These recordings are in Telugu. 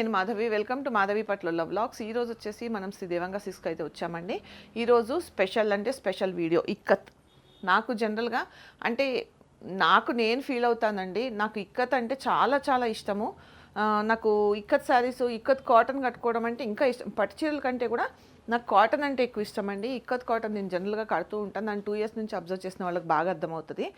నేను మాధవి. వెల్కమ్ టు మాధవి పట్ల బ్లాగ్స్ ఈ రోజు వచ్చేసి మనం శ్రీ దేవంగా సిస్క్ అయితే వచ్చామండి. ఈరోజు స్పెషల్ అంటే స్పెషల్ వీడియో ఇక్కత్. నాకు జనరల్గా అంటే నాకు నేను ఫీల్ అవుతానండి. నాకు ఇక్కత్ అంటే చాలా చాలా ఇష్టము. నాకు ఇక్కత్ శారీస్ ఇక్కత్ కాటన్ కట్టుకోవడం అంటే ఇంకా ఇష్టం. పట్టు చీరల కంటే కూడా నాకు కాటన్ అంటే ఎక్కువ ఇష్టం అండి ఇక్కత్ కాటన్ నేను జనరల్గా కడుతూ ఉంటాను. దాన్ని టూ ఇయర్స్ నుంచి అబ్జర్వ్ చేసిన వాళ్ళకి బాగా అర్థమవుతుంది.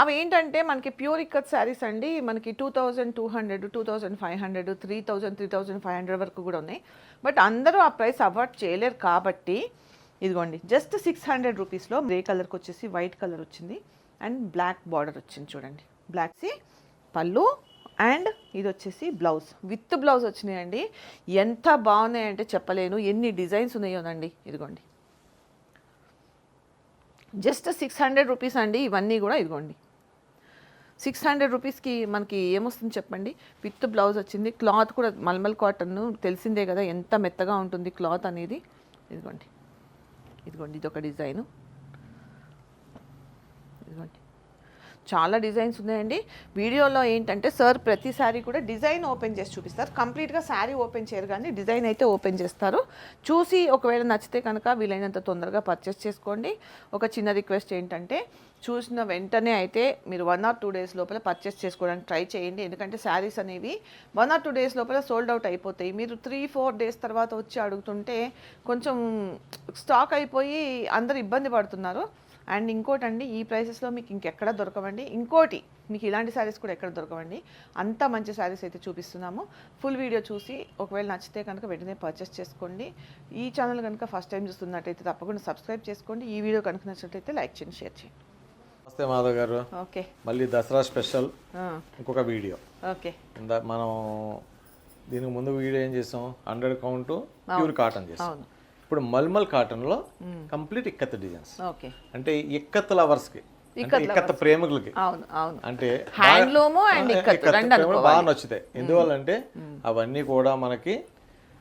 అవి ఏంటంటే మనకి ప్యూర్ ఇక్కత్ శారీస్ అండి మనకి two thousand two hundred two thousand five hundred three thousand three thousand five hundred వరకు కూడా ఉన్నాయి. బట్ అందరూ ఆ ప్రైస్ అవాయిడ్ చేయలేరు కాబట్టి ఇదిగోండి జస్ట్ సిక్స్ హండ్రెడ్ రూపీస్లో గ్రే కలర్కి వచ్చేసి వైట్ కలర్ వచ్చింది అండ్ బ్లాక్ బార్డర్ వచ్చింది చూడండి. బ్లాక్ సి పళ్ళు అండ్ ఇది వచ్చేసి బ్లౌజ్. విత్ బ్లౌజ్ వచ్చినాయండి. ఎంత బాగున్నాయంటే చెప్పలేను. ఎన్ని డిజైన్స్ ఉన్నాయోనండి ఇదిగోండి. జస్ట్ సిక్స్ హండ్రెడ్ రూపీస్ అండి ఇవన్నీ కూడా ఇదిగోండి. సిక్స్ హండ్రెడ్ రూపీస్కి మనకి ఏమొస్తుంది చెప్పండి? విత్ బ్లౌజ్ వచ్చింది. క్లాత్ కూడా మల్మల్ కాటన్ తెలిసిందే కదా ఎంత మెత్తగా ఉంటుంది క్లాత్ అనేది. ఇదిగోండి. ఇదిగోండి ఇది ఒక డిజైను ఇదిగోండి చాలా డిజైన్స్ ఉన్నాయండి. వీడియోలో ఏంటంటే సార్ ప్రతి శారీ కూడా డిజైన్ ఓపెన్ చేసి చూపిస్తారు. కంప్లీట్గా శారీ ఓపెన్ చేయరు కానీ డిజైన్ అయితే ఓపెన్ చేస్తారు. చూసి ఒకవేళ నచ్చితే కనుక వీలైనంత తొందరగా పర్చేస్ చేసుకోండి. ఒక చిన్న రిక్వెస్ట్ ఏంటంటే చూసిన వెంటనే అయితే మీరు వన్ ఆర్ టూ డేస్ లోపల పర్చేస్ చేసుకోవడానికి ట్రై చేయండి. ఎందుకంటే శారీస్ అనేవి వన్ ఆర్ టూ డేస్ లోపల సోల్డ్ అవుట్ అయిపోతాయి. మీరు త్రీ ఫోర్ డేస్ తర్వాత వచ్చి అడుగుతుంటే కొంచెం స్టాక్ అయిపోయి అందరు ఇబ్బంది పడుతున్నారు. అండ్ ఇంకోటి అండి ఈ ప్రైసెస్లో మీకు ఇంకెక్కడ దొరకవండి ఇంకోటి మీకు ఇలాంటి శారీస్ కూడా ఎక్కడ దొరకవండి అంత మంచి శారీస్ అయితే చూపిస్తున్నాము. ఫుల్ వీడియో చూసి ఒకవేళ నచ్చితే కనుక వెంటనే పర్చేస్ చేసుకోండి. ఈ ఛానల్ కనుక ఫస్ట్ టైం చూస్తున్నట్టయితే తప్పకుండా సబ్స్క్రైబ్ చేసుకోండి. ఈ వీడియో కనుక నచ్చినట్టయితే లైక్ చేయండి షేర్ చేయండి. నమస్తే మాధవ్ గారు. ఓకే. మళ్ళీ దసరా స్పెషల్ ఇంకొక వీడియో. ఓకే. మనం దీనికి ముందు వీడియో ఏం చేసాం? హండ్రెడ్ కౌంట్ ప్యూర్ కాటన్ చేసాం. ఇప్పుడు మల్మల్ కాటన్లో కంప్లీట్ ఇక్కత్ డిజైన్స్. అంటే ఇక్కత్ లవర్స్కి అంటే ఇక్కత్ ప్రేమికులకి. అంటే హ్యాండ్లూము అండ్ బాగా- నచ్చుతాయి. ఎందువల్లంటే అవన్నీ కూడా మనకి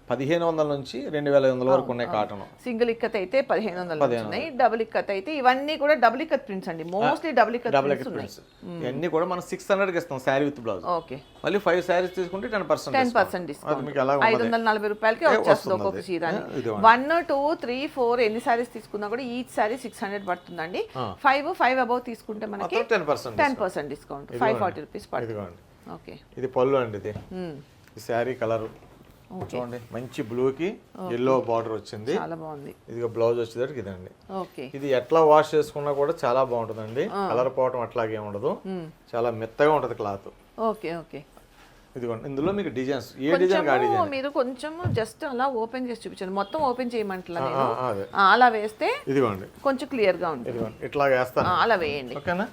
పదిహేను వందల నుంచి రెండు వేల ఐదు వందల వరకు ఉన్నాయి కాటన్. సింగిల్ ఇక్కత్ అయితే పదిహేను వందలు ఉన్నాయి. డబుల్ ఇక్కత్ అయితే ఇవన్నీ కూడా డబుల్ ఇక్కత్ ప్రింట్స్ అండి. మోస్ట్లీ డబుల్ ఇక్కత్ డబుల్ ఉన్నాయి. ప్రింట్స్. ఇవన్నీ కూడా మనం సిక్స్ హండ్రెడ్కి ఇస్తాం శారీ విత్ బ్లౌజ్. ఓకే. మళ్ళీ ఫైవ్ శారీస్ తీసుకుంటే ten percent ten percent discount ఐదు వందల నలభై రూపాయలకి వచ్చేస్తుంది ఒక్కొక్క. చీర. వన్ టూ త్రీ ఫోర్ ఎన్ని సారీస్ తీసుకున్నా కూడా ఈచ్ సారీ సిక్స్ హండ్రెడ్ పడుతుందండి. ఫైవ్ ఫైవ్ అబౌవ్ తీసుకుంటే మనకి ten percent ten percent discount five forty rupees పడుతుంది. ఓకే. ఇది పళ్ళు అండి ఇది. శారీ కలర్. చూడండి మంచి బ్లూకి ఎల్లో బార్డర్ వచ్చింది. చాలా బాగుంది. ఇది బ్లౌజ్ వచ్చేసరికి ఇదండి. ఓకే. ఇది ఎట్లా వాష్ చేసుకున్నా కూడా చాలా బాగుంటుందండి. కలర్ పోవటం అట్లాగే ఉండదు. చాలా మెత్తగా ఉంటది క్లాత్ ఓకే ఓకే. ఇదిగోండి ఇందులో మీకు డిజైన్స్ ఏ డిజైన్ డిజైన్ మీరు కొంచెము జస్ట్ అలా ఓపెన్ చేసి చూపించండి. మొత్తం ఓపెన్ చేయమంటలా అలా వేస్తే ఇదిగోండి. కొంచెం క్లియర్గా ఉంటుంది. ఇదిగోండి ఇట్లా వేస్తాను. అలా వేయండి. ఓకేనా?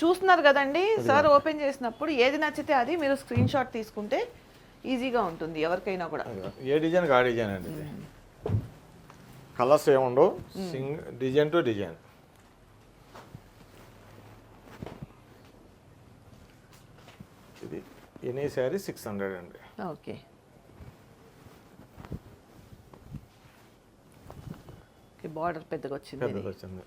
చూస్తున్నారు కదండి. సార్ ఓపెన్ చేసినప్పుడు ఏది నచ్చితే అది మీరు స్క్రీన్ షాట్ తీసుకుంటే ఈజీగా ఉంటుంది ఎవరికైనా కూడా. ఏ డిజైన్ కా డిజైన్ అండి కలర్స్ ఏముండవు సింగ్ డిజైన్ టు డిజైన్. ఇది ఎనీ శారీ సిక్స్ హండ్రెడ్ అండి. ఓకే. బార్డర్ పెద్దగా వచ్చింది. పెద్దది వచ్చింది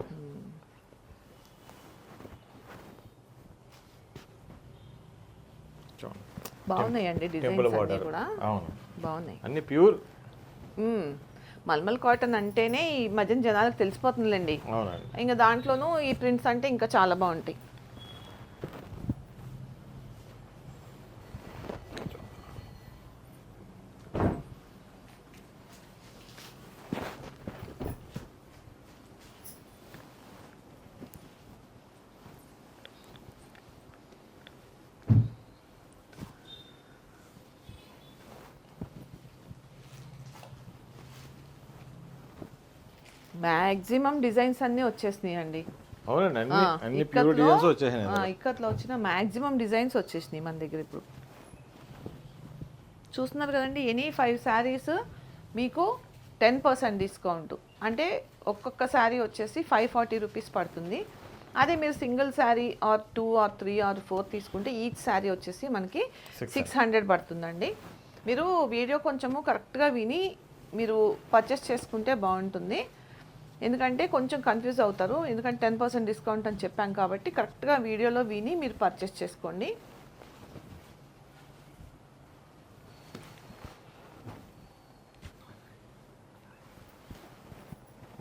చూడండి బాగున్నాయండి టెంపుల్ డిజైన్స్ అన్నీ బార్డర్. కూడా. అవును. బాగున్నాయి. అన్ని ప్యూర్. మల్మల్ కాటన్ అంటేనే ఈ మధ్యన జనాలకు తెలిసిపోతుందిలేండి. ఇంకా దాంట్లోనూ ఈ ప్రింట్స్ అంటే ఇంకా చాలా బాగుంటాయి. మ్యాక్సిమం డిజైన్స్ అన్నీ వచ్చేసినాయి అండి అవునండి అన్ని ఆ, అన్ని ప్యూర్ ఇక్కత్లో- డిజైన్స్ వచ్చేసాయి ఆ, ఇక్కత్లో వచ్చిన మ్యాక్సిమం డిజైన్స్ వచ్చేసినాయి మన దగ్గర ఇప్పుడు. చూస్తున్నారు కదండి ఎనీ ఫైవ్ శారీస్ మీకు టెన్ పర్సెంట్ డిస్కౌంట్ అంటే ఒక్కొక్క శారీ వచ్చేసి ఫైవ్ ఫార్టీ రూపీస్ పడుతుంది. అదే మీరు single sari or two or three or four తీసుకుంటే ఈచ్ శారీ వచ్చేసి మనకి సిక్స్ హండ్రెడ్ పడుతుందండి. మీరు వీడియో కొంచెము కరెక్ట్గా విని మీరు పర్చేస్ చేసుకుంటే బాగుంటుంది. ఎందుకంటే కొంచెం కన్ఫ్యూజ్ అవుతారు. ఎందుకంటే టెన్ పర్సెంట్ డిస్కౌంట్ అని చెప్పాం కాబట్టి కరెక్ట్గా వీడియోలో విని మీరు పర్చేస్ చేసుకోండి.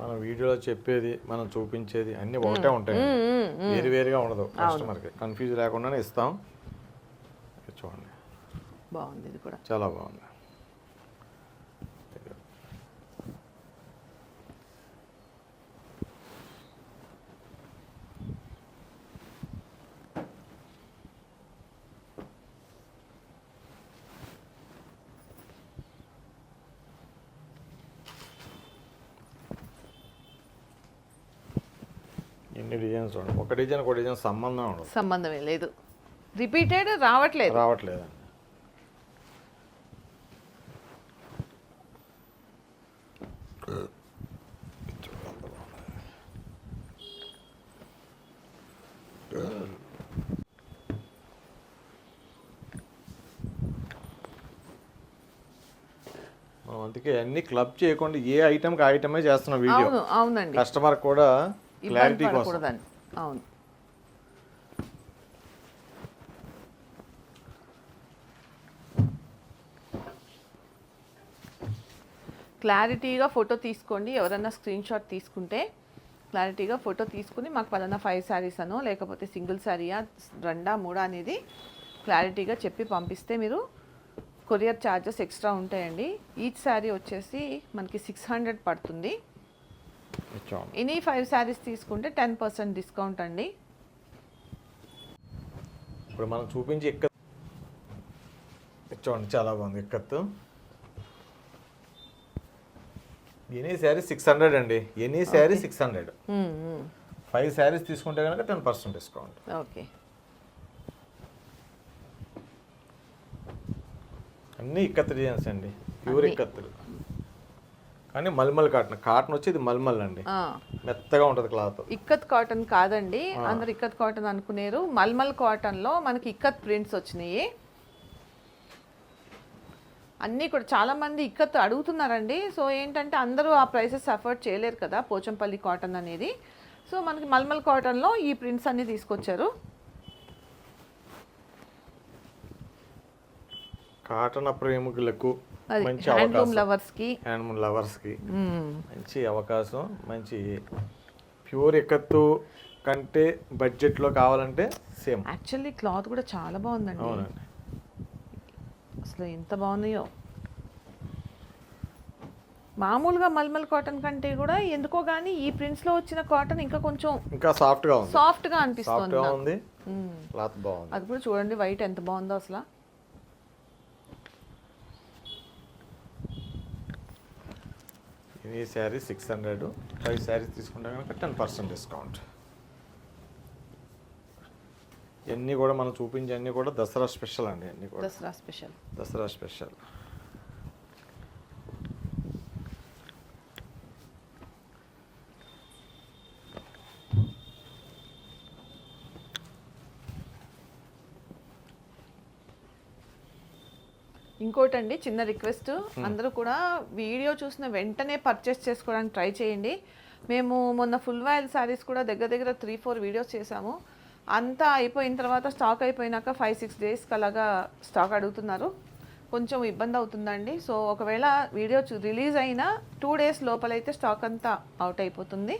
మనం వీడియోలో చెప్పేది మనం చూపించేది అన్నీ ఒకటే ఉంటాయి. వేరు వేరుగా ఉండదు కస్టమర్కి. కన్ఫ్యూజ్ లేకుండానే ఇస్తాం. చూడండి. బాగుంది ఇది కూడా. చాలా బాగుంది. ఎన్ని డిజైన్స్ చూడండి ఒక డిజైన్ ఒక డిజైన్ సంబంధం ఉండదు. సంబంధమే లేదు. రిపీటెడ్ రావట్లేదు. రావట్లేదండి. మనం అందుకే అన్ని క్లబ్ చేయకుండా ఏ ఐటమ్కి ఐటమే చేస్తున్నాం వీడియో. అవును అవునండి. కస్టమర్ కూడా ఇబ్బంది క్లారిటీ పడకూడదని. అవును. క్లారిటీగా ఫోటో తీసుకోండి. ఎవరన్నా స్క్రీన్ షాట్ తీసుకుంటే క్లారిటీగా ఫోటో తీసుకుని మాకు పలానా ఫైవ్ శారీస్ అనో లేకపోతే సింగిల్ శారీయా రెండా మూడా అనేది క్లారిటీగా చెప్పి పంపిస్తే మీరు కొరియర్ ఛార్జెస్ ఎక్స్ట్రా ఉంటాయండి. ఈచ్ శారీ వచ్చేసి మనకి సిక్స్ హండ్రెడ్ పడుతుంది. ఎనీ ఫైవ్ శారీస్ తీసుకుంటే టెన్ పర్సెంట్ డిస్కౌంట్ అండి. ఇప్పుడు మనం చూపించి ఎక్క చూడండి చాలా బాగుంది ikat. Any sari six hundred అండి. Any sari six hundred. Five saris తీసుకుంటే కనుక టెన్ పర్సెంట్ డిస్కౌంట్. ఓకే. అన్నీ ఇక్కత్తు డిజైన్స్ అండి. ప్యూర్. ఇక్కత్తులు. కానీ మల్మల్ కాటన్. కాటన్ వచ్చి ఇది మల్మల్ అండి. మెత్తగా ఉంటుంది క్లాత్. ఇక్కత్ కాటన్ కాదండి. అందరు ఇక్కత్ కాటన్ అనుకునేరు. మల్మల్ కాటన్లో మనకి ఇక్కత్ ప్రింట్స్ వచ్చినాయి. అన్నీ కూడా చాలా మంది ఇక్కత్ అడుగుతున్నారండి. సో ఏంటంటే అందరూ ఆ ప్రైసెస్ అఫోర్డ్ చేయలేరు కదా పోచంపల్లి కాటన్ అనేది. సో మనకి మల్మల్ కాటన్లో ఈ ప్రింట్స్ అన్ని తీసుకొచ్చారు. కాటన్ ప్రేమికులకు మంచి హ్యాండ్లూమ్ లవర్స్కి. హ్యాండ్ లవర్స్కి. మంచి అవకాశం మంచి ప్యూర్ ఎక్కత్తు కంటే బడ్జెట్లో కావాలంటే సేమ్. యాక్చువల్లీ క్లాత్ కూడా చాలా బాగుందండి. అవునండి. అసలు ఎంత బాగున్నాయో. మామూలుగా మల్మల్ కాటన్ కంటే కూడా ఎందుకో కానీ ఈ ప్రింట్స్లో వచ్చిన కాటన్ ఇంకా కొంచెం ఇంకా సాఫ్ట్గా ఉంది. సాఫ్ట్గా అనిపిస్తుంది. ఉంది. క్లాత్ బాగుంది. అది కూడా చూడండి వైట్ ఎంత బాగుందో అసలు. ఈ sari six hundred. Five saris తీసుకుంటే కనుక టెన్ పర్సెంట్ డిస్కౌంట్. ఇవన్నీ కూడా మనం చూపించే అన్నీ కూడా దసరా స్పెషల్ అండి అన్నీ కూడా. దసరా స్పెషల్. దసరా స్పెషల్. ఇంకోటండి చిన్న రిక్వెస్ట్. అందరూ కూడా వీడియో చూసిన వెంటనే పర్చేస్ చేసుకోవడానికి ట్రై చేయండి. మేము మొన్న ఫుల్ వైల్ శారీస్ కూడా దగ్గర దగ్గర త్రీ ఫోర్ వీడియోస్ చేసాము అంతా అయిపోయిన తర్వాత స్టాక్ అయిపోయినాక ఫైవ్ సిక్స్ డేస్కి అలాగా స్టాక్ అడుగుతున్నారు. కొంచెం ఇబ్బంది అవుతుందండి. సో ఒకవేళ వీడియో రిలీజ్ అయిన టూ డేస్ లోపలైతే స్టాక్ అంతా అవుట్ అయిపోతుంది.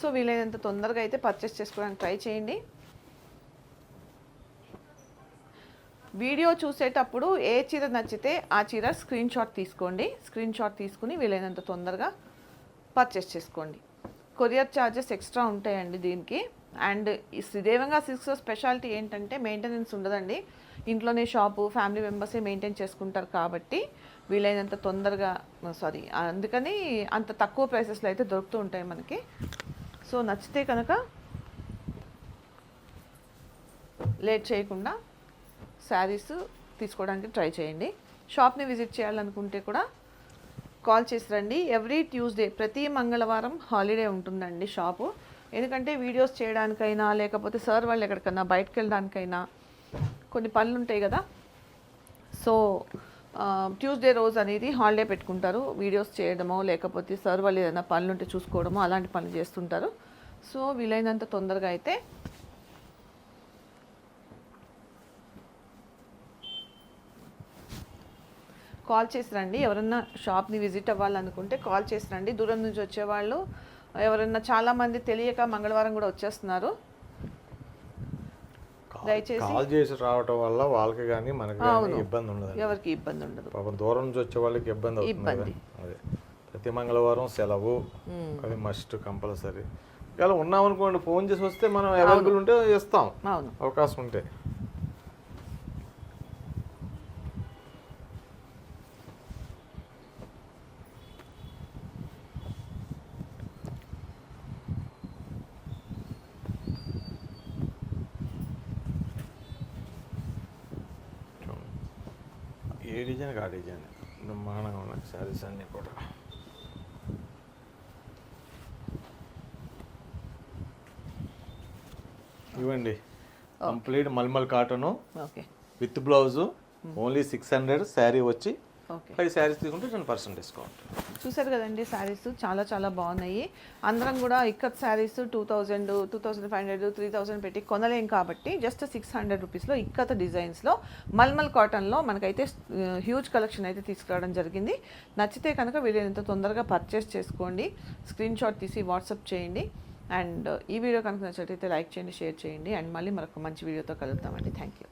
సో వీలైనంత తొందరగా అయితే పర్చేస్ చేసుకోవడానికి ట్రై చేయండి. వీడియో చూసేటప్పుడు ఏ చీర నచ్చితే ఆ చీర స్క్రీన్ షాట్ తీసుకోండి. స్క్రీన్ షాట్ తీసుకుని వీలైనంత తొందరగా పర్చేస్ చేసుకోండి. కొరియర్ ఛార్జెస్ ఎక్స్ట్రా ఉంటాయండి దీనికి. అండ్ ఈ శ్రీదేవంగా సిక్స్ స్పెషాలిటీ ఏంటంటే మెయింటెనెన్స్ ఉండదండి. ఇంట్లోనే షాపు ఫ్యామిలీ మెంబర్సే మెయింటైన్ చేసుకుంటారు కాబట్టి వీలైనంత తొందరగా సారీ అందుకని అంత తక్కువ ప్రైసెస్లో అయితే దొరుకుతూ ఉంటాయి మనకి. సో నచ్చితే కనుక లేట్ చేయకుండా శారీస్ తీసుకోవడానికి ట్రై చేయండి. షాప్ని విజిట్ చేయాలనుకుంటే కూడా కాల్ చేసి రండి. ఎవ్రీ ట్యూస్డే ప్రతి మంగళవారం హాలిడే ఉంటుందండి షాపు. ఎందుకంటే వీడియోస్ చేయడానికైనా లేకపోతే సార్ వాళ్ళు ఎక్కడికైనా బయటకు వెళ్ళడానికైనా కొన్ని పనులు ఉంటాయి కదా. సో ట్యూస్డే రోజు అనేది హాలిడే పెట్టుకుంటారు. వీడియోస్ చేయడమో లేకపోతే సార్ వాళ్ళు ఏదైనా పనులు ఉంటే చూసుకోవడమో అలాంటి పనులు చేస్తుంటారు. సో వీలైనంత తొందరగా అయితే కాల్ చేసి రండి ఎవరన్నా షాప్ని విజిట్ అవ్వాలనుకుంటే కాల్ చేసి రండి దూరం నుంచి వచ్చేవాళ్ళు. ఎవరైనా చాలా మంది తెలియక మంగళవారం కూడా వచ్చేస్తున్నారు. కాల్- దయచేసి- కాల్ చేసి రావటం వల్ల వాళ్ళకి కానీ మనకి కానీ. ఇబ్బంది ఉండదు ఎవరికి ఇబ్బంది ఉండదు పాపం దూరం నుంచి వచ్చే వాళ్ళకి ఇబ్బంది అవుతుంది. ఇబ్బంది. అదే. ప్రతి మంగళవారం సెలవు. అది మస్ట్ కంపల్సరీ. ఇలా ఉన్నామనుకోండి ఫోన్ చేసి వస్తే మనం అవైలబుల్ ఉంటే ఇస్తాం అవకాశం ఉంటే చూడండి. ఏ డిజైన్ ఆ డిజైన్ బ్రహ్మాండంగా ఉన్నాయి శారీస్ అన్నీ కూడా. ఇవ్వండి. Complete mulmul cotton with blouse. Only six hundred sari వచ్చి ఫైవ్ శారీస్ తీసుకుంటే టెన్ పర్సెంట్ డిస్కౌంట్. చూసారు కదండి శారీస్ చాలా చాలా బాగున్నాయి. అందరం కూడా ikat saris two thousand two thousand five hundred three thousand పెట్టి కొనలేం కాబట్టి జస్ట్ సిక్స్ హండ్రెడ్ రూపీస్లో ఇక్కత్ డిజైన్స్లో మల్మల్ కాటన్లో మనకైతే హ్యూజ్ కలెక్షన్ అయితే తీసుకురావడం జరిగింది. నచ్చితే కనుక వీలైనంత తొందరగా పర్చేస్ చేసుకోండి. స్క్రీన్ షాట్ తీసి వాట్సాప్ చేయండి. అండ్ ఈ వీడియో కనుక నచ్చినట్లయితే లైక్ చేయండి షేర్ చేయండి. అండ్ మళ్ళీ మరొక మంచి వీడియోతో కలుద్దామండి. Thank you